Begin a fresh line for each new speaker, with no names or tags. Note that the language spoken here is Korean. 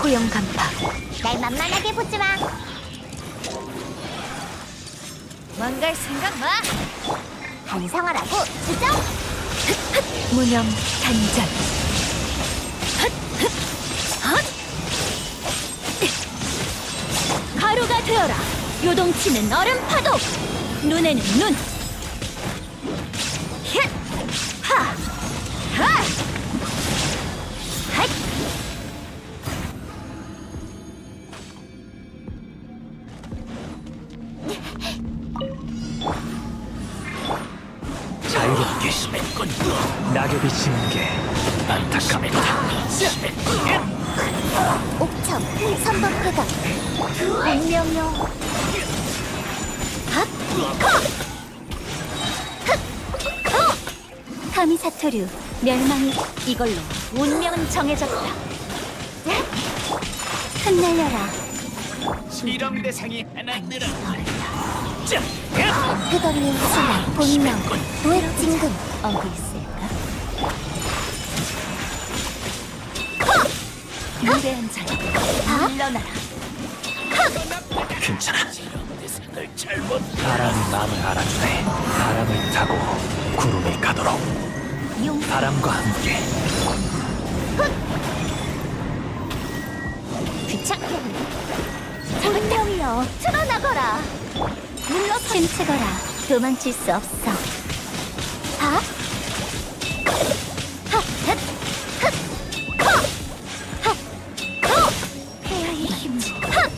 고용 간파.
날 만만하게 보지 마.
망갈 생각 마.
반성하라고 주정.
무념 단전 가루가 되어라. 요동치는 얼음 파도. 눈에는 눈
자유롭게. 낙엽이 지는 게 안타깝다.
옥청 선법회가 운명요.
카미 사토류 멸망이 이걸로 운명은 정해졌다 흩날려라
실험 대상이 하나 늘어났다. 자, 야!
끝없는 순환 본명 무액진금
어디 있을까? 위대한 자여 물러나라
괜찮아. 대상을 잘못. 바람이 마음을 알아주네. 바람을 타고 구름이 가도록.
용
바람과 함께
귀찮게 운명 어, 틀어나거라. 물러 침체거라. 도망칠 수 없어. 하? 하, 헷, 헷, 커! 하, 커! 헤어의 힘. 하!